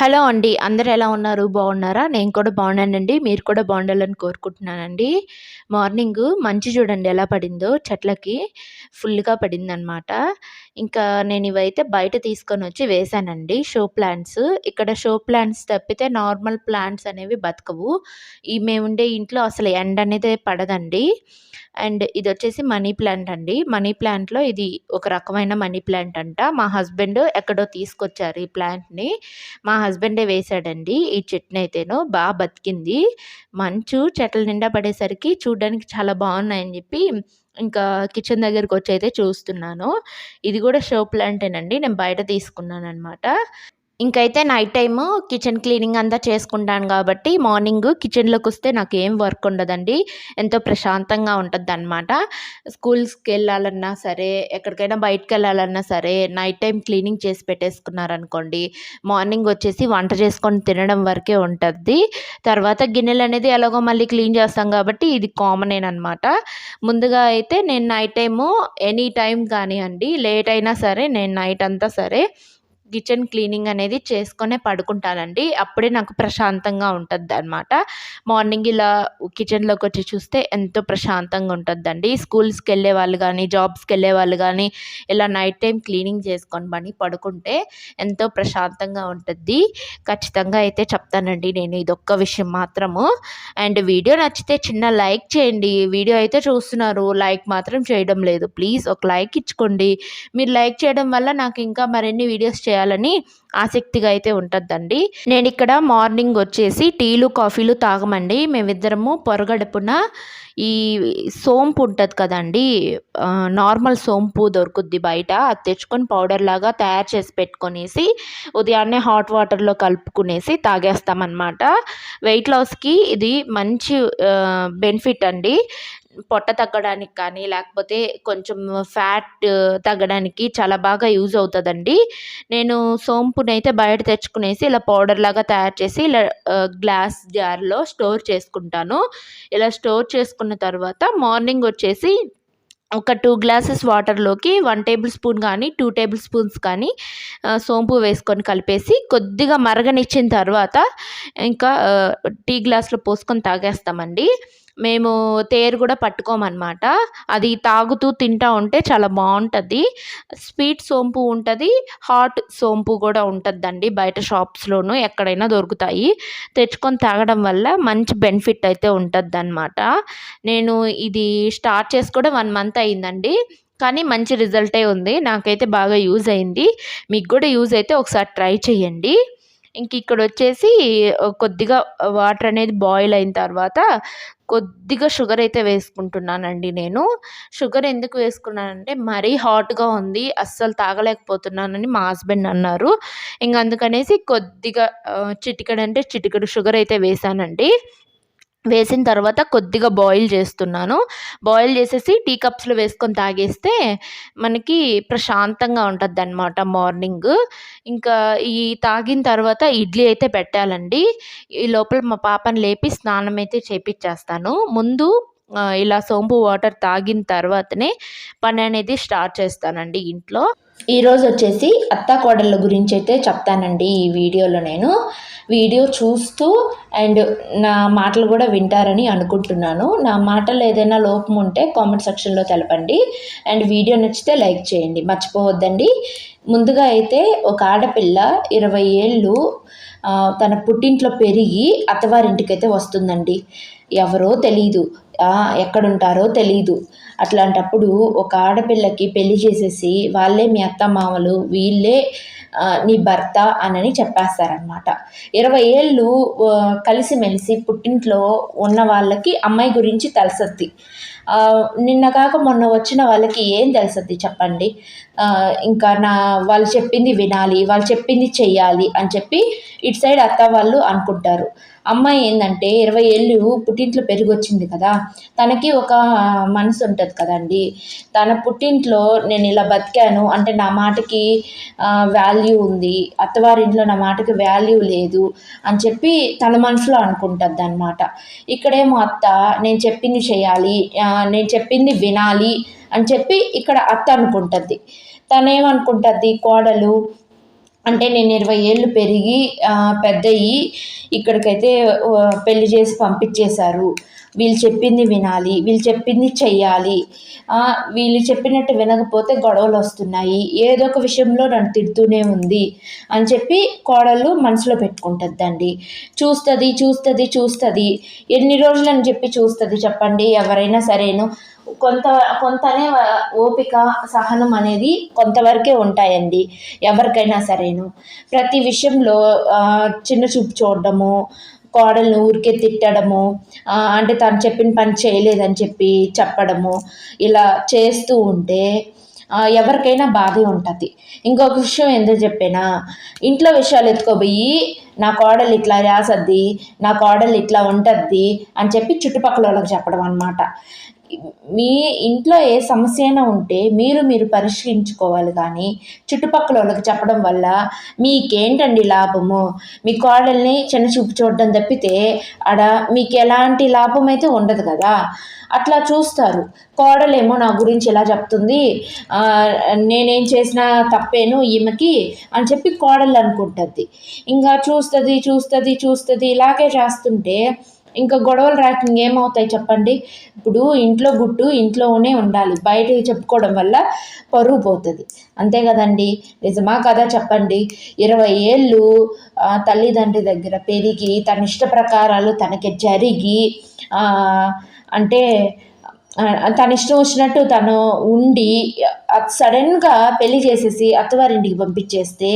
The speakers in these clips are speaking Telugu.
హలో అండి. అందరు ఎలా ఉన్నారు? బాగున్నారా? నేను కూడా బాగున్నానండి. మీరు కూడా బాగుండాలని కోరుకుంటున్నానండి. మార్నింగ్ మంచి చూడండి ఎలా పడిందో చెట్లకి ఫుల్గా పడిందనమాట ఇంకా నేను ఇవైతే బయట తీసుకొని వచ్చి వేశానండి. Show plants. ఇక్కడ షో ప్లాంట్స్ తప్పితే నార్మల్ ప్లాంట్స్ అనేవి బతకవు. ఈ మేము ఉండే ఇంట్లో అసలు ఎండ అనేది పడదండి. అండ్ ఇది వచ్చేసి మనీ ప్లాంట్ అండి. మనీ ప్లాంట్లో ఇది ఒక రకమైన మనీ ప్లాంట్ అంట. మా హస్బెండ్ ఎక్కడో తీసుకొచ్చారు ఈ ప్లాంట్ని. మా హస్బెండే వేశాడండి ఈ చెట్ని అయితేను బాగా బతికింది. మంచు చెట్ల నిండా పడేసరికి చూడడానికి చాలా బాగున్నాయని చెప్పి ఇంకా కిచెన్ దగ్గరికి వచ్చి అయితే చూస్తున్నాను. ఇది కూడా షో ప్లాంటేనండి. నేను బయట తీసుకున్నాను అనమాట ఇంకైతే నైట్ టైము కిచెన్ క్లీనింగ్ అంతా చేసుకుంటాను కాబట్టి మార్నింగ్ కిచెన్లోకి వస్తే నాకు ఏం వర్క్ ఉండదండి. ఎంతో ప్రశాంతంగా ఉంటుంది అనమాట స్కూల్స్కి వెళ్ళాలన్నా సరే ఎక్కడికైనా బయటకు వెళ్ళాలన్నా సరే నైట్ టైం క్లీనింగ్ చేసి పెట్టేసుకున్నారనుకోండి మార్నింగ్ వచ్చేసి వంట చేసుకొని తినడం వరకే ఉంటుంది. తర్వాత గిన్నెలు అనేది ఎలాగో మళ్ళీ క్లీన్ చేస్తాం కాబట్టి ఇది కామన్ అనమాట ముందుగా అయితే నేను నైట్ టైము ఎనీ టైం కానివ్వండి లేట్ అయినా సరే నేను నైట్ అంతా సరే కిచెన్ క్లీనింగ్ అనేది చేసుకొనే పడుకుంటానండి. అప్పుడే నాకు ప్రశాంతంగా ఉంటుంది అనమాట మార్నింగ్ ఇలా కిచెన్లోకి వచ్చి చూస్తే ఎంతో ప్రశాంతంగా ఉంటుందండి స్కూల్స్కి వెళ్ళే వాళ్ళు కానీ జాబ్స్కి వెళ్ళే వాళ్ళు కానీ ఇలా నైట్ టైం క్లీనింగ్ చేసుకొని పని పడుకుంటే ఎంతో ప్రశాంతంగా ఉంటుంది ఖచ్చితంగా అయితే చెప్తానండి నేను ఇదొక్క విషయం మాత్రము. అండ్ వీడియో నచ్చితే చిన్న లైక్ చేయండి. వీడియో అయితే చూస్తున్నారు లైక్ మాత్రం చేయడం లేదు. ప్లీజ్ ఒక లైక్ ఇచ్చుకోండి. మీరు లైక్ చేయడం వల్ల నాకు ఇంకా మరిన్ని వీడియోస్ చేయాలి. చేయాలని ఆసక్తిగా అయితే ఉంటుందండి. నేను ఇక్కడ మార్నింగ్ వచ్చేసి టీలు కాఫీలు తాగమండి. మేమిద్దరము పొరగడుపున ఈ సోంపు ఉంటుంది కదండి. నార్మల్ సోంపు దొరుకుద్ది బయట. అది తెచ్చుకొని పౌడర్ లాగా తయారు చేసి పెట్టుకొనేసి ఉదయాన్నే హాట్ వాటర్లో కలుపుకునేసి తాగేస్తామన్నమాట. వెయిట్ లాస్కి ఇది మంచి బెనిఫిట్ అండి. పొట్ట తగ్గడానికి కానీ లేకపోతే కొంచెం ఫ్యాట్ తగ్గడానికి చాలా బాగా యూజ్ అవుతుందండి. నేను సోంపునైతే బయట తెచ్చుకునేసి ఇలా పౌడర్ లాగా తయారు చేసి ఇలా గ్లాస్ జార్లో స్టోర్ చేసుకుంటాను. ఇలా స్టోర్ చేసుకున్న తర్వాత మార్నింగ్ వచ్చేసి ఒక టూ గ్లాసెస్ వాటర్లోకి వన్ టేబుల్ స్పూన్ కానీ టూ టేబుల్ స్పూన్స్ కానీ సోంపు వేసుకొని కలిపేసి కొద్దిగా మరగనిచ్చిన తర్వాత ఇంకా టీ గ్లాస్లో పోసుకొని తాగేస్తామండి. మేము తేరు కూడా పట్టుకోమన్నమాట. అది తాగుతూ తింటూ ఉంటే చాలా బాగుంటుంది. స్వీట్ సోంపు ఉంటుంది హాట్ సోంపు కూడా ఉంటుందండి బయట షాప్స్లోనూ ఎక్కడైనా దొరుకుతాయి. తెచ్చుకొని తాగడం వల్ల మంచి బెనిఫిట్ అయితే ఉంటుంది అనమాట నేను ఇది స్టార్ట్ చేసి కూడా వన్ మంత్ అయిందండి. కానీ మంచి రిజల్టే ఉంది. నాకైతే బాగా యూజ్ అయింది. మీకు కూడా యూజ్ అయితే ఒకసారి ట్రై చేయండి ఇంక ఇక్కడ వచ్చేసి కొద్దిగా వాటర్ అనేది బాయిల్ అయిన తర్వాత కొద్దిగా షుగర్ అయితే వేసుకుంటున్నానండి నేను. షుగర్ ఎందుకు వేసుకున్నానంటే మరీ హాట్గా ఉంది అస్సలు తాగలేకపోతున్నానని మా హస్బెండ్ అన్నారు. ఇంక అందుకనేసి కొద్దిగా చిటికడంటే చిటికడు షుగర్ అయితే వేసానండి. వేసిన తర్వాత కొద్దిగా బాయిల్ చేస్తున్నాను. బాయిల్ చేసేసి టీ కప్స్లో వేసుకొని తాగేస్తే మనకి ప్రశాంతంగా ఉంటుంది అనమాట మార్నింగ్. ఇంకా ఈ తాగిన తర్వాత ఇడ్లీ అయితే పెట్టాలండి. ఈ లోపల మా పాపని లేపి స్నానం అయితే చేపించేస్తాను ముందు ఇలా సోంపు వాటర్ తాగిన తర్వాతనే పని అనేది స్టార్ట్ చేస్తానండి ఇంట్లో. ఈరోజు వచ్చేసి అత్త కోడళ్ళ గురించి అయితే చెప్తానండి ఈ వీడియోలో నేను. వీడియో చూస్తూ అండ్ నా మాటలు కూడా వింటారని అనుకుంటున్నాను. నా మాటలు ఏదైనా లోపం ఉంటే కామెంట్ సెక్షన్లో తెలపండి. అండ్ వీడియో నచ్చితే లైక్ చేయండి. మర్చిపోవద్దండి. ముందుగా అయితే ఒక ఆడపిల్ల ఇరవై ఏళ్ళు తన పుట్టింట్లో పెరిగి అత్తవారింటికి అయితే వస్తుందండి. ఎవరో తెలీదు. ఎక్కడుంటారో తెలీదు. అట్లాంటప్పుడు ఒక ఆడపిల్లకి పెళ్ళి చేసేసి వాళ్ళే మీ అత్త మామలు వీళ్ళే నీ భర్త అనని చెప్పేస్తారనమాట ఇరవై ఏళ్ళు కలిసిమెలిసి పుట్టింట్లో ఉన్న వాళ్ళకి అమ్మాయి గురించి తెలుసద్ది. నిన్న కాక మొన్న వచ్చిన వాళ్ళకి ఏం తెలుసద్ది చెప్పండి? ఇంకా నా వాళ్ళు చెప్పింది వినాలి వాళ్ళు చెప్పింది చెయ్యాలి అని చెప్పి ఇటు సైడ్ అత్త వాళ్ళు అనుకుంటారు. అమ్మాయి ఏంటంటే ఇరవై ఏళ్ళు పుట్టింట్లో పెరిగొచ్చింది కదా తనకి ఒక మనసు ఉంటుంది కదండి. తన పుట్టింట్లో నేను ఇలా బతికాను అంటే నా మాటకి వాల్యూ ఉంది అత్తవారింట్లో నా మాటకి వాల్యూ లేదు అని చెప్పి తన మనసులో అనుకుంటుంది అనమాట ఇక్కడేమో అత్త నేను చెప్పింది చేయాలి నేను చెప్పింది వినాలి అని చెప్పి ఇక్కడ అత్త అనుకుంటుంది. తనేమనుకుంటుంది కోడలు అంటే నేను ఇరవై ఏళ్ళు పెరిగి పెద్దయ్యి పెద్దయి ఇక్కడికైతే పెళ్ళి చేసి పంపించేశారు. వీళ్ళు చెప్పింది వినాలి వీళ్ళు చెప్పింది చెయ్యాలి. వీళ్ళు చెప్పినట్టు వినకపోతే గొడవలు వస్తున్నాయి. ఏదో ఒక విషయంలో నన్ను తిడుతూనే ఉంది అని చెప్పి కోడలు మనసులో పెట్టుకుంటుందండి చూస్తుంది చూస్తుంది చూస్తుంది. ఎన్ని రోజులు అని చెప్పి చూస్తుంది చెప్పండి. ఎవరైనా సరేను. కొంత కొంతనే ఓపిక సహనం అనేది కొంతవరకే ఉంటాయండి. ఎవరికైనా సరేను. ప్రతి విషయంలో చిన్న చూపు చూడడము కోడల్ని ఊరికే తిట్టడము అంటే తను చెప్పిన పని చేయలేదని చెప్పి చెప్పడము ఇలా చేస్తూ ఉంటే ఎవరికైనా బాధే ఉంటుంది. ఇంకొక విషయం ఎందుకు చెప్పినా ఇంట్లో విషయాలు ఎత్తుకోబోయి నా కోడలు ఇట్లా రాసద్ది నా కోడలు ఇట్లా ఉంటుంది అని చెప్పి చుట్టుపక్కల వాళ్ళకి చెప్పడం అనమాట మీ ఇంట్లో ఏ సమస్య అయినా ఉంటే మీరు మీరు పరిష్కరించుకోవాలి కానీ చుట్టుపక్కల వాళ్ళకి చెప్పడం వల్ల మీకేంటండి లాభము? మీ కోడల్ని చిన్న చూపు చూడడం తప్పితే ఆడ మీకు ఎలాంటి లాభం అయితే ఉండదు కదా? అట్లా చూస్తారు. కోడలేమో నా గురించి ఇలా చెప్తుంది. నేనేం చేసినా తప్పేను ఈమెకి అని చెప్పి కోడలు అనుకుంటుంది. ఇంకా చూస్తుంది చూస్తుంది చూస్తుంది ఇలాగే చేస్తుంటే ఇంకా గొడవలు రాక ఇంకేమవుతాయి చెప్పండి? ఇప్పుడు ఇంట్లో గుట్టు ఇంట్లోనే ఉండాలి. బయట చెప్పుకోవడం వల్ల పరువు పోతుంది. అంతే కదండి? నిజమా కదా చెప్పండి? ఇరవై ఏళ్ళు తల్లిదండ్రి దగ్గర పెరిగి తన ఇష్ట ప్రకారాలు తనకి జరిగి అంటే తన ఇష్టం వచ్చినట్టు తను ఉండి సడన్గా పెళ్ళి చేసేసి అత్తవారింటికి పంపించేస్తే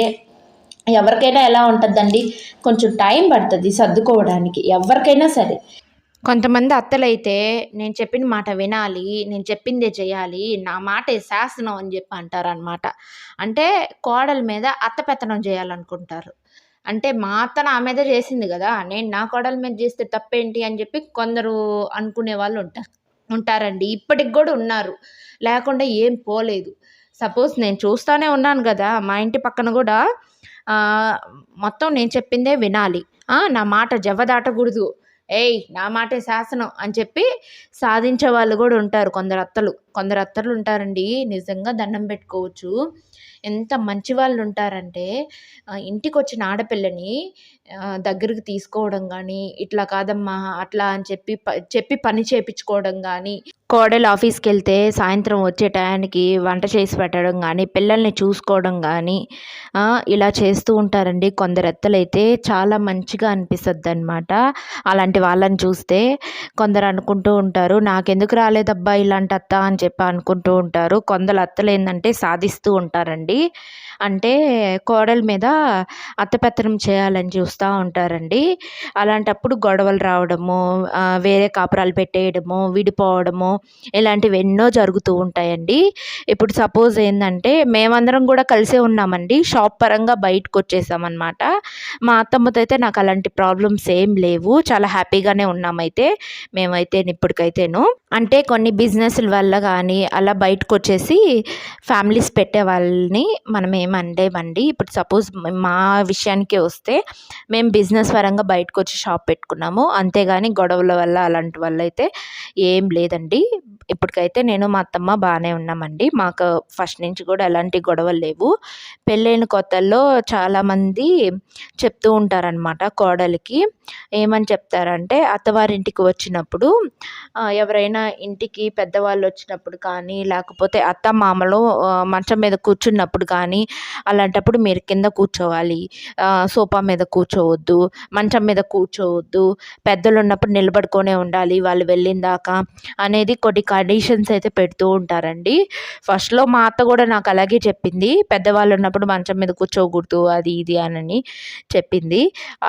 ఎవరికైనా ఎలా ఉంటుందండి? కొంచెం టైం పడుతుంది సర్దుకోవడానికి ఎవరికైనా సరే. కొంతమంది అత్తలైతే నేను చెప్పిన మాట వినాలి నేను చెప్పిందే చేయాలి నా మాటే శాసనం అని చెప్పి అంటారనమాట అంటే కోడల మీద అత్త పెత్తనం చేయాలనుకుంటారు. అంటే మా అత్త నా మీద చేసింది కదా నేను నా కోడల మీద చేస్తే తప్పేంటి అని చెప్పి కొందరు అనుకునే వాళ్ళు ఉంటారు ఉంటారండి. ఇప్పటికి కూడా ఉన్నారు. లేకుండా ఏం పోలేదు. సపోజ్ నేను చూస్తూనే ఉన్నాను కదా మా ఇంటి పక్కన కూడా మొత్తం నేను చెప్పిందే వినాలి. నా మాట జవ్వదాటకూడదు ఏయ్ నా మాటే శాసనం అని చెప్పి సాధించే వాళ్ళు కూడా ఉంటారు కొందరు అత్తలు. కొందరు అత్తలు ఉంటారండి నిజంగా దండం పెట్టుకోవచ్చు. ఎంత మంచి వాళ్ళు ఉంటారంటే ఇంటికి వచ్చిన ఆడపిల్లని దగ్గరికి తీసుకోవడం కానీ ఇట్లా కాదమ్మా అట్లా అని చెప్పి ప- చెప్పి పని చేయించుకోవడం కానీ కోడలు ఆఫీస్కి వెళ్తే సాయంత్రం వచ్చే టయానికి వంట చేసి పెట్టడం కానీ పిల్లల్ని చూసుకోవడం కానీ ఇలా చేస్తూ ఉంటారండి. కొందరు అత్తలైతే చాలా మంచిగా అనిపిస్తుంది అనమాట అలాంటి వాళ్ళని చూస్తే కొందరు అనుకుంటూ ఉంటారు నాకెందుకు రాలేదబ్బా ఇలాంటి అత్త అని చెప్పి అనుకుంటూ ఉంటారు. కొందరు అత్తలు ఏంటంటే సాధిస్తూ ఉంటారండి. అంటే కోడల మీద అత్తపెత్తనం చేయాలని చూస్తూ ఉంటారండి. అలాంటప్పుడు గొడవలు రావడము వేరే కాపురాలు పెట్టేయడము విడిపోవడము ఇలాంటివి ఎన్నో జరుగుతూ ఉంటాయండి. ఇప్పుడు సపోజ్ ఏంటంటే మేమందరం కూడా కలిసే ఉన్నామండి. షాప్ పరంగా బయటకు వచ్చేసామన్నమాట. మా అత్తమ్మతో అయితే నాకు అలాంటి ప్రాబ్లమ్స్ ఏం లేవు. చాలా హ్యాపీగానే ఉన్నామైతే మేమైతే ఇప్పటికైతేను. అంటే కొన్ని బిజినెస్ల వల్ల కానీ అలా బయటకు వచ్చేసి ఫ్యామిలీస్ పెట్టే వాళ్ళని మనం ఏమండేమండి ఇప్పుడు సపోజ్ మా విషయానికే వస్తే మేము బిజినెస్ పరంగా బయటకు వచ్చి షాప్ పెట్టుకున్నాము. అంతేగాని గొడవల వల్ల అలాంటి వల్ల అయితే ఏం లేదండి. ఇప్పటికైతే నేను మా అత్తమ్మ బాగానే ఉన్నామండి. మాకు ఫస్ట్ నుంచి కూడా ఎలాంటి గొడవలు లేవు. పెళ్ళైన కొత్తల్లో చాలామంది చెప్తూ ఉంటారనమాట కోడలికి. ఏమని చెప్తారంటే అత్తవారింటికి వచ్చినప్పుడు ఎవరైనా ఇంటికి పెద్దవాళ్ళు వచ్చినప్పుడు కానీ లేకపోతే అత్త మామలు మంచం మీద కూర్చున్నప్పుడు కానీ అలాంటప్పుడు మీరు కింద కూర్చోవాలి. సోఫా మీద కూర్చోవద్దు మంచం మీద కూర్చోవద్దు పెద్దలు ఉన్నప్పుడు నిలబడుకొనే ఉండాలి వాళ్ళు వెళ్ళిన దాకా అనేది కొన్ని కండిషన్స్ అయితే పెడుతూ ఉంటారండి. ఫస్ట్లో మా అత్త కూడా నాకు అలాగే చెప్పింది. పెద్దవాళ్ళు ఉన్నప్పుడు మంచం మీద కూర్చోకూడదు అది ఇది అని చెప్పింది.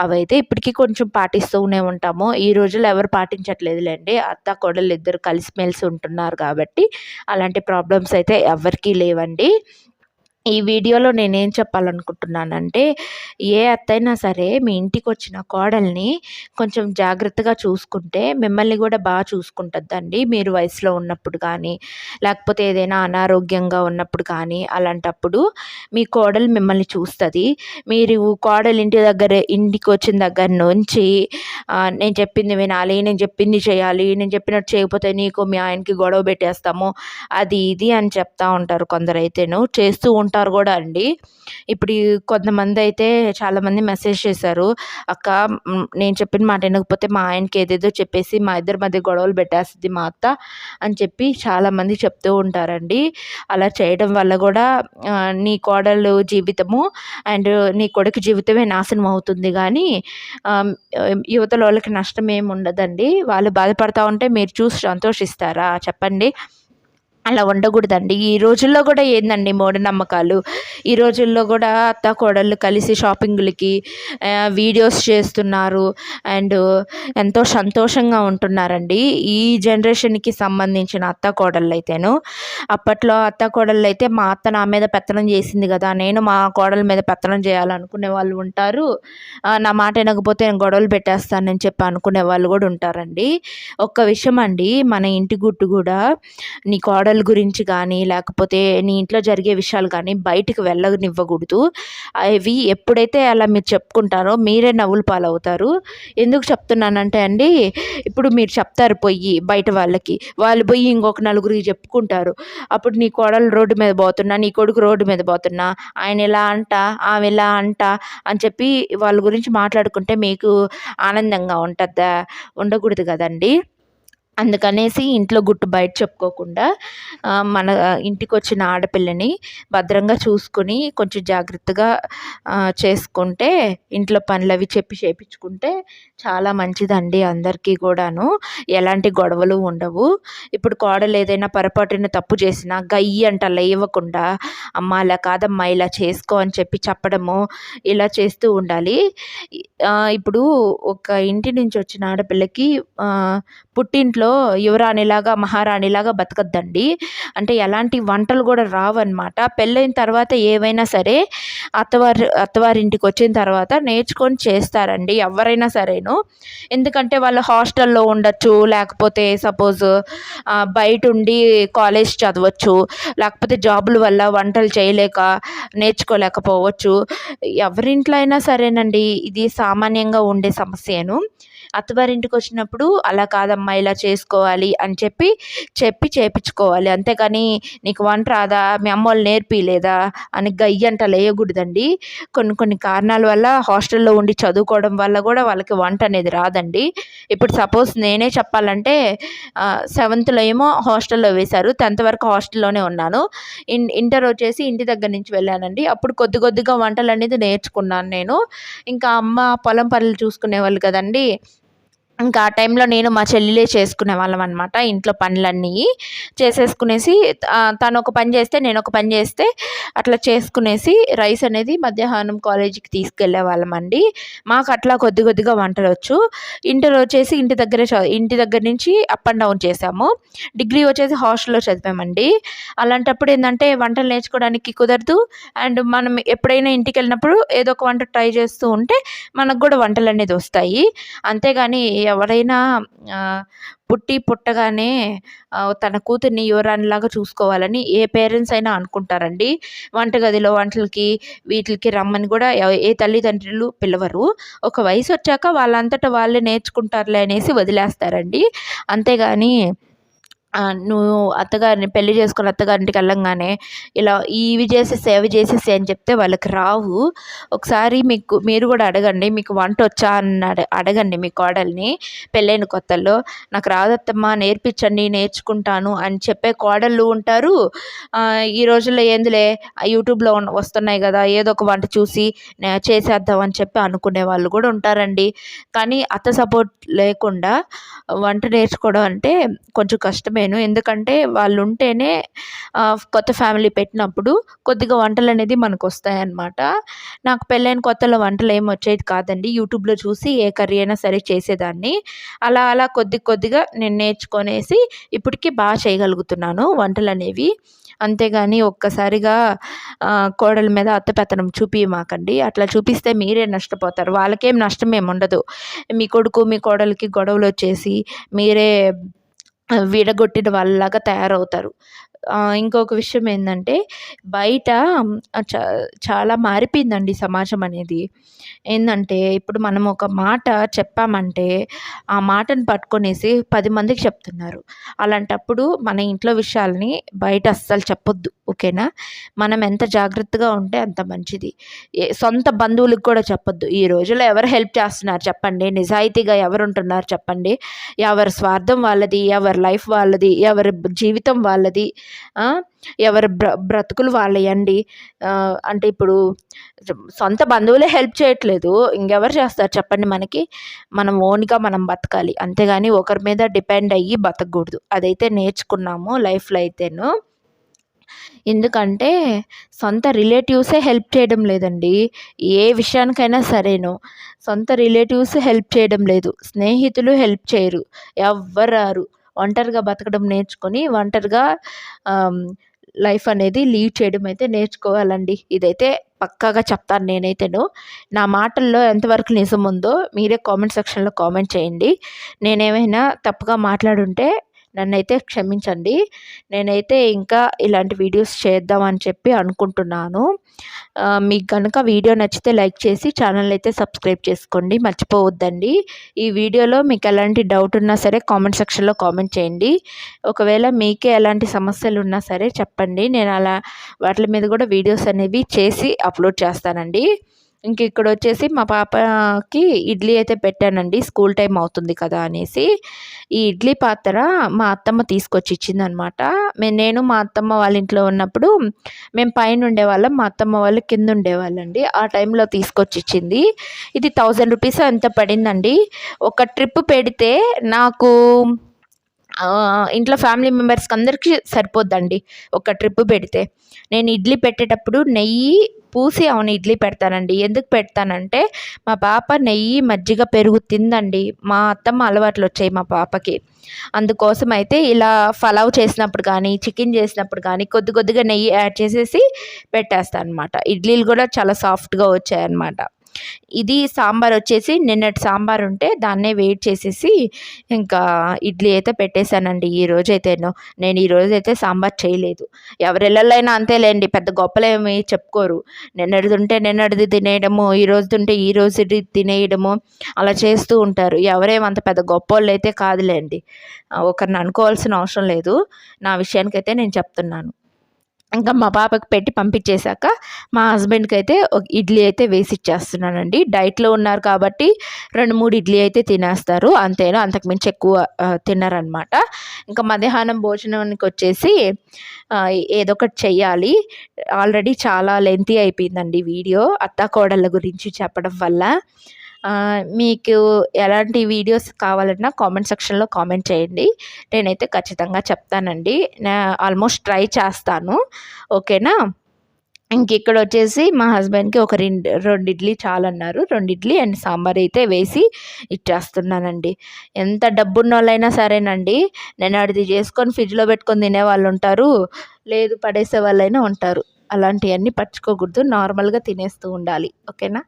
అవైతే ఇప్పటికీ కొంచెం పాటిస్తూనే ఉంటాము. ఈ రోజుల్లో ఎవరు పాటించట్లేదులేండి. అత్త కోడలు ఇద్దరు కలిసిమెలిసి ఉంటున్నారు కాబట్టి అలాంటి ప్రాబ్లమ్స్ అయితే ఎవరికీ లేవండి. ఈ వీడియోలో నేనేం చెప్పాలనుకుంటున్నానంటే ఏ అత్తైనా సరే మీ ఇంటికి వచ్చిన కోడల్ని కొంచెం జాగ్రత్తగా చూసుకుంటే మిమ్మల్ని కూడా బాగా చూసుకుంటుందండి మీరు వయసులో ఉన్నప్పుడు కానీ లేకపోతే ఏదైనా అనారోగ్యంగా ఉన్నప్పుడు కానీ అలాంటప్పుడు మీ కోడలు మిమ్మల్ని చూస్తుంది. మీరు కోడలు ఇంటి దగ్గర ఇంటికి వచ్చిన దగ్గర నుంచి నేను చెప్పింది వినాలి నేను చెప్పింది చేయాలి నేను చెప్పినట్టు చేయకపోతే నీకు మీ ఆయనకి గొడవ పెట్టేస్తాము అది ఇది అని చెప్తా ఉంటారు కొందరైతేను. చేస్తూ ఉంటారు అంటారు కూడా అండి. ఇప్పుడు కొంతమంది అయితే చాలామంది మెసేజ్ చేశారు. అక్క నేను చెప్పిన మాట వినకపోతే మా ఆయనకి ఏదేదో చెప్పేసి మా ఇద్దరి మధ్య గొడవలు పెట్టేస్తుంది మా అత్త అని చెప్పి చాలామంది చెప్తూ ఉంటారండి. అలా చేయడం వల్ల కూడా నీ కోడలు జీవితము అండ్ నీ కొడుకు జీవితమే నాశనం అవుతుంది. కానీ ఆ, యువతల వాళ్ళకి నష్టం ఏమి ఉండదండి. వాళ్ళు బాధపడతా ఉంటే మీరు చూసి సంతోషిస్తారా? చెప్పండి. అలా ఉండకూడదండి. ఈ రోజుల్లో కూడా ఏందండి మూఢనమ్మకాలు? ఈ రోజుల్లో కూడా అత్త కోడళ్ళు కలిసి షాపింగ్లకి వీడియోస్ చేస్తున్నారు. అండ్ ఎంతో సంతోషంగా ఉంటున్నారండి. ఈ జనరేషన్కి సంబంధించిన అత్త కోడళ్ళు అయితేను అప్పట్లో అత్త కోడళ్ళు అయితే మా అత్త నా మీద పెత్తనం చేసింది కదా నేను మా కోడల మీద పెత్తనం చేయాలనుకునే వాళ్ళు ఉంటారు. నా మాట వినకపోతే నేను గొడవలు పెట్టేస్తానని చెప్పి అనుకునే వాళ్ళు కూడా ఉంటారండి. ఒక్క విషయం అండి మన ఇంటి గుట్టు కూడా నీ కోడలు గురించి కానీ లేకపోతే నీ ఇంట్లో జరిగే విషయాలు కానీ బయటికి వెళ్ళనివ్వకూడదు. అవి ఎప్పుడైతే అలా మీరు చెప్పుకుంటారో మీరే నవ్వులు పాలవుతారు. ఎందుకు చెప్తున్నానంటే అండి ఇప్పుడు మీరు చెప్తారు పోయి బయట వాళ్ళకి వాళ్ళు పోయి ఇంకొక నలుగురికి చెప్పుకుంటారు. అప్పుడు నీ కోడలు రోడ్డు మీద పోతున్నా నీ కొడుకు రోడ్డు మీద పోతున్నా ఆయన ఇలా అంట ఆమె ఇలా అంట అని చెప్పి వాళ్ళ గురించి మాట్లాడుకుంటే మీకు ఆనందంగా ఉంటుందా ఉండకూడదు కదండి. అందుకనేసి ఇంట్లో గుట్టు బయట చెప్పుకోకుండా మన ఇంటికి వచ్చిన ఆడపిల్లని భద్రంగా చూసుకొని కొంచెం జాగ్రత్తగా చేసుకుంటే ఇంట్లో పనులు అవి చెప్పి చేయించుకుంటే చాలా మంచిదండి అందరికీ కూడాను. ఎలాంటి గొడవలు ఉండవు. ఇప్పుడు కోడలు ఏదైనా పొరపాటున తప్పు చేసినా గయ్యి అంట లేవకుండా అమ్మ అలా కాదమ్మా ఇలా చేసుకో అని చెప్పి చెప్పడము ఇలా చేస్తూ ఉండాలి. ఇప్పుడు ఒక ఇంటి నుంచి వచ్చిన ఆడపిల్లకి పుట్టింట్లో పుట్టింట్లో యువరాణిలాగా మహారాణిలాగా బతకద్దండి. అంటే ఎలాంటి వంటలు కూడా రావన్నమాట. పెళ్ళైన తర్వాత ఏవైనా సరే అత్తవారి అత్తవారింటికి వచ్చిన తర్వాత నేర్చుకొని చేస్తారండి ఎవరైనా సరేను. ఎందుకంటే వాళ్ళు హాస్టల్లో ఉండొచ్చు లేకపోతే సపోజ్ బయట ఉండి కాలేజ్ చదవచ్చు లేకపోతే జాబుల వల్ల వంటలు చేయలేక నేర్చుకోలేకపోవచ్చు. ఎవరింట్లో అయినా సరేనండి ఇది సామాన్యంగా ఉండే సమస్యను. అత్తవారింటికి వచ్చినప్పుడు అలా కాదమ్మా ఇలా చేసుకోవాలి అని చెప్పి చెప్పి చేపించుకోవాలి. అంతేకాని నీకు వంట రాదా? మీ అమ్మ వాళ్ళు నేర్పిలేదా అని గయ్యంట లేయకూడదండి. కొన్ని కొన్ని కారణాల వల్ల హాస్టల్లో ఉండి చదువుకోవడం వల్ల కూడా వాళ్ళకి వంట అనేది రాదండి. ఇప్పుడు సపోజ్ నేనే చెప్పాలంటే సెవెంత్లో ఏమో హాస్టల్లో వేశారు. టెన్త్ వరకు హాస్టల్లోనే ఉన్నాను. ఇన్ ఇంటర్ వచ్చేసి ఇంటి దగ్గర నుంచి వెళ్ళానండి. అప్పుడు కొద్ది కొద్దిగా వంటలు అనేది నేర్చుకున్నాను నేను. ఇంకా అమ్మ పొలం పనులు చూసుకునే వాళ్ళు కదండి ఇంకా ఆ టైంలో నేను మా చెల్లిలే చేసుకునే వాళ్ళం అనమాట ఇంట్లో పనులన్నీ చేసేసుకునేసి తను ఒక పని చేస్తే నేను ఒక పని చేస్తే అట్లా చేసుకునేసి రైస్ అనేది మధ్యాహ్నం కాలేజీకి తీసుకెళ్ళే వాళ్ళం అండి. మాకు అట్లా కొద్ది కొద్దిగా వంటలు వచ్చు. ఇంటర్ వచ్చేసి ఇంటి దగ్గరే ఇంటి దగ్గర నుంచి అప్ అండ్ డౌన్ చేసాము. డిగ్రీ వచ్చేసి హాస్టల్లో చదివామండి. అలాంటప్పుడు ఏంటంటే వంటలు నేర్చుకోవడానికి కుదరదు. అండ్ మనం ఎప్పుడైనా ఇంటికి వెళ్ళినప్పుడు ఏదో ఒక వంట ట్రై చేస్తూ ఉంటే మనకు కూడా వంటలు అనేది వస్తాయి. అంతేగాని ఎవరైనా పుట్టి పుట్టగానే తన కూతుర్ని యువరాణిలాగా చూసుకోవాలని ఏ పేరెంట్స్ అయినా అనుకుంటారండి. వంటగదిలో వంటలకి వీటికి రమ్మని కూడా ఏ తల్లిదండ్రులు పిలవరు. ఒక వయసు వచ్చాక వాళ్ళంతటా వాళ్ళే నేర్చుకుంటారులే అనేసి వదిలేస్తారండి. అంతేగాని నువ్వు అత్తగారిని పెళ్ళి చేసుకుని అత్తగారింటికి వెళ్ళంగానే ఇలా ఇవి చేసేసి అవి చేసేసి అని చెప్తే వాళ్ళకి రావు. ఒకసారి మీకు మీరు కూడా అడగండి మీకు వంట వచ్చా అని అడ- అడగండి మీ కోడల్ని పెళ్ళైన కొత్తల్లో నాకు రాదత్తమ్మా నేర్పించండి నేర్చుకుంటాను అని చెప్పే కోడళ్ళు ఉంటారు. ఈ రోజుల్లో ఏందిలే ఆ యూట్యూబ్లో వస్తున్నాయి కదా ఏదో ఒక వంట చూసి నే- చేసేద్దాం అని చెప్పి అనుకునే వాళ్ళు కూడా ఉంటారండి. కానీ అత్త సపోర్ట్ లేకుండా వంట నేర్చుకోవడం అంటే కొంచెం కష్టమే. నేను ఎందుకంటే వాళ్ళు ఉంటేనే కొత్త ఫ్యామిలీ పెట్టినప్పుడు కొద్దిగా వంటలు అనేది మనకు వస్తాయన్నమాట నాకు పెళ్ళైన కొత్తలో వంటలు ఏమి వచ్చేది కాదండి. యూట్యూబ్లో చూసి ఏ కర్రీ అయినా సరే చేసేదాన్ని. అలా అలా కొద్ది కొద్దిగా నేను నేర్చుకొనేసి ఇప్పటికీ బాగా చేయగలుగుతున్నాను వంటలు అనేవి అంతేగాని ఒక్కసారిగా కోడల మీద అత్తపెత్తనం పెత్తనం చూపిమాకండి అట్లా చూపిస్తే మీరే నష్టపోతారు. వాళ్ళకేం నష్టం ఏమి ఉండదు మీ కొడుకు మీ కోడలికి గొడవలు వచ్చేసి మీరే విడగొట్టిన వాళ్ళలాగా తయారవుతారు. ఇంకొక విషయం ఏంటంటే బయట చ చాలా మారిపోయిందండి సమాజం అనేది. ఏంటంటే ఇప్పుడు మనం ఒక మాట చెప్పామంటే ఆ మాటను పట్టుకొనేసి పది మందికి చెప్తున్నారు. అలాంటప్పుడు మన ఇంట్లో విషయాలని బయట అస్సలు చెప్పొద్దు ఓకేనా? మనం ఎంత జాగ్రత్తగా ఉంటే అంత మంచిది. సొంత బంధువులకు కూడా చెప్పొద్దు. ఈ రోజుల్లో ఎవరు హెల్ప్ చేస్తున్నారు చెప్పండి. నిజాయితీగా ఎవరు ఉంటున్నారు చెప్పండి. ఎవరి స్వార్థం వాళ్ళది ఎవరి లైఫ్ వాళ్ళది ఎవరి జీవితం వాళ్ళది ఎవరి బ్ర బ్రతుకులు వాళ్ళయండి. అంటే ఇప్పుడు సొంత బంధువులే హెల్ప్ చేయట్లేదు. లేదు. ఇంకెవరు చేస్తారు చెప్పండి మనకి. మనం ఓన్గా మనం బతకాలి. అంతేగాని ఒకరి మీద డిపెండ్ అయ్యి బతకూడదు. అదైతే నేర్చుకున్నాము లైఫ్లో అయితేను. ఎందుకంటే సొంత రిలేటివ్సే హెల్ప్ చేయడం లేదండి. ఏ విషయానికైనా సరేను. సొంత రిలేటివ్స్ హెల్ప్ చేయడం లేదు. స్నేహితులు హెల్ప్ చేయరు. ఎవ్వరారు ఒంటరిగా బతకడం నేర్చుకొని ఒంటరిగా లైఫ్ అనేది లీడ్ చేయడం అయితే నేర్చుకోవాలండి. ఇదైతే పక్కాగా చెప్తాను నేనైతేను. నా మాటల్లో ఎంతవరకు నిజం ఉందో మీరే కామెంట్ సెక్షన్లో కామెంట్ చేయండి. నేనేమైనా తప్పుగా మాట్లాడుంటే నన్నైతే క్షమించండి. నేనైతే ఇంకా ఇలాంటి వీడియోస్ చేద్దామని చెప్పి అనుకుంటున్నాను. మీకు కనుక వీడియో నచ్చితే లైక్ చేసి ఛానల్ అయితే సబ్స్క్రైబ్ చేసుకోండి. మర్చిపోవద్దండి. ఈ వీడియోలో మీకు ఎలాంటి డౌట్ ఉన్నా సరే కామెంట్ సెక్షన్లో కామెంట్ చేయండి. ఒకవేళ మీకే ఎలాంటి సమస్యలు ఉన్నా సరే చెప్పండి. నేను అలా వాటి మీద కూడా వీడియోస్ అనేవి చేసి అప్లోడ్ చేస్తానండి. ఇంక ఇక్కడ వచ్చేసి మా పాపకి ఇడ్లీ అయితే పెట్టానండి. స్కూల్ టైం అవుతుంది కదా అనేసి. ఈ ఇడ్లీ పాత్ర మా అత్తమ్మ తీసుకొచ్చి ఇచ్చిందనమాట నేను మా అత్తమ్మ వాళ్ళ ఇంట్లో ఉన్నప్పుడు మేము పైన ఉండేవాళ్ళం మా అత్తమ్మ వాళ్ళు కింద ఉండేవాళ్ళండి ఆ టైంలో తీసుకొచ్చి ఇచ్చింది ఇది థౌజండ్ రూపీస్? ఎంత పడిందండి? ఒక ట్రిప్ పెడితే నాకు ఇంట్లో ఫ్యామిలీ మెంబర్స్కి అందరికీ సరిపోద్దండి. ఒక ట్రిప్ పెడితే. నేను ఇడ్లీ పెట్టేటప్పుడు నెయ్యి పూసి అవును ఇడ్లీ పెడతానండి. ఎందుకు పెడతానంటే మా పాప నెయ్యి మజ్జిగ పెరుగు తిందండి. మా అత్తమ్మ అలవాట్లు వచ్చాయి మా పాపకి. అందుకోసం అయితే ఇలా ఫలావ్ చేసినప్పుడు కానీ చికెన్ చేసినప్పుడు కానీ కొద్ది కొద్దిగా నెయ్యి యాడ్ చేసేసి పెట్టేస్తాను అనమాట ఇడ్లీలు కూడా చాలా సాఫ్ట్గా వచ్చాయన్నమాట. ఇది సాంబార్ వచ్చేసి నిన్నటి సాంబార్ ఉంటే దాన్నే వెయిట్ చేసేసి ఇంకా ఇడ్లీ అయితే పెట్టేశానండి ఈ రోజైతేనో. నేను ఈ రోజైతే సాంబార్ చేయలేదు. ఎవరెళ్ళైనా అంతేలేండి పెద్ద గొప్పలేమి చెప్పుకోరు. నిన్నటిది ఉంటే నిన్నటిది తినేయడము ఈ రోజు ఉంటే ఈ రోజు తినేయడము అలా చేస్తూ ఉంటారు. ఎవరేమంత పెద్ద గొప్పోళ్ళు అయితే కాదులేండి ఒకరిని అనుకోవాల్సిన అవసరం లేదు. నా విషయానికైతే నేను చెప్తున్నాను. ఇంకా మా పాపకి పెట్టి పంపించేశాక మా హస్బెండ్కి అయితే ఒక ఇడ్లీ అయితే వేసి ఇచ్చేస్తున్నానండి. డైట్లో ఉన్నారు కాబట్టి రెండు మూడు ఇడ్లీ అయితే తినేస్తారు. అంతేనా? అంతకుమించి ఎక్కువ తిన్నారనమాట ఇంకా మధ్యాహ్నం భోజనానికి వచ్చేసి ఏదో ఒకటి చెయ్యాలి. ఆల్రెడీ చాలా లెంతీ అయిపోయిందండి వీడియో. అత్త కోడళ్ళ గురించి చెప్పడం వల్ల. మీకు ఎలాంటి వీడియోస్ కావాలన్నా కామెంట్ సెక్షన్లో కామెంట్ చేయండి. నేనైతే ఖచ్చితంగా చెప్తానండి. ఆల్మోస్ట్ ట్రై చేస్తాను. ఓకేనా? ఇంక ఇక్కడ వచ్చేసి మా హస్బెండ్కి ఒక రెండు రెండు ఇడ్లీ చాలన్నారు. రెండు ఇడ్లీ అండ్ సాంబార్ అయితే వేసి ఇచ్చేస్తున్నానండి. ఎంత డబ్బున్న వాళ్ళైనా సరేనండి. నేను అడిది చేసుకొని ఫ్రిడ్జ్లో పెట్టుకొని తినే వాళ్ళు ఉంటారు. లేదు పడేసే వాళ్ళైనా ఉంటారు. అలాంటివన్నీ పట్టుకోకూడదు నార్మల్గా తినేస్తూ ఉండాలి. ఓకేనా?